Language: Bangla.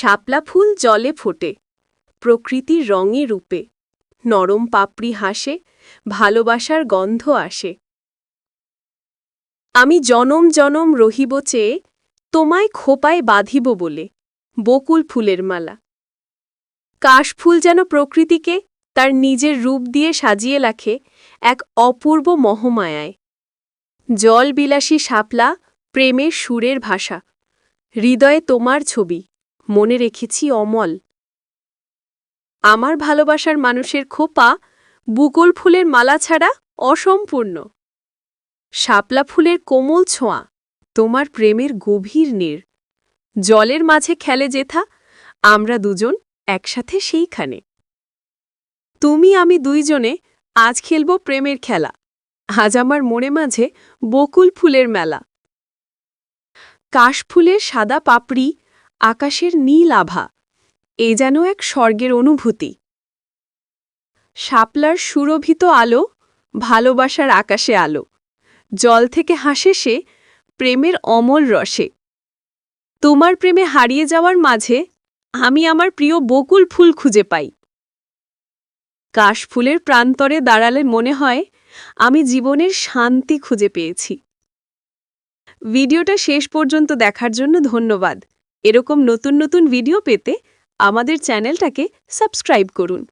শাপলা ফুল জলে ফোটে, প্রকৃতির রঙে রূপে। নরম পাপড়ি হাসে, ভালোবাসার গন্ধ আসে। আমি জনম জনম রহিব চেয়ে তোমায় খোপায় বাঁধিব বলে, বকুল ফুলের মালা। কাশফুল যেন প্রকৃতিকে তার নিজের রূপ দিয়ে সাজিয়ে রাখে এক অপূর্ব মহমায়ায়। জলবিলাসী শাপলা, প্রেমের সুরের ভাষা, হৃদয়ে তোমার ছবি। মনে রেখেছি অমল। আমার ভালোবাসার মানুষের খোপা বুকুল ফুলের মালা ছাড়া অসম্পূর্ণ। শাপলা ফুলের কোমল ছোঁয়া, তোমার প্রেমের গভীর নীড় জলের মাঝে খেলে যেথা, আমরা দুজন একসাথে সেইখানে। তুমি আমি দুইজনে আজ খেলব প্রেমের খেলা, আজ আমার মনে মাঝে বকুল ফুলের মেলা। কাশফুলের সাদা পাপড়ি আকাশের নীল আভা, এ যেন এক স্বর্গের অনুভূতি। শাপলার সুরভিত আলো, ভালোবাসার আকাশে আলো, জল থেকে হাসে সে প্রেমের অমল রসে। তোমার প্রেমে হারিয়ে যাওয়ার মাঝে আমি আমার প্রিয় বকুল ফুল খুঁজে পাই। কাশফুলের প্রান্তরে দাঁড়ালে মনে হয় আমি জীবনের শান্তি খুঁজে পেয়েছি। ভিডিওটা শেষ পর্যন্ত দেখার জন্য ধন্যবাদ। এরকম নতুন নতুন ভিডিও পেতে আমাদের চ্যানেলটাকে সাবস্ক্রাইব করুন।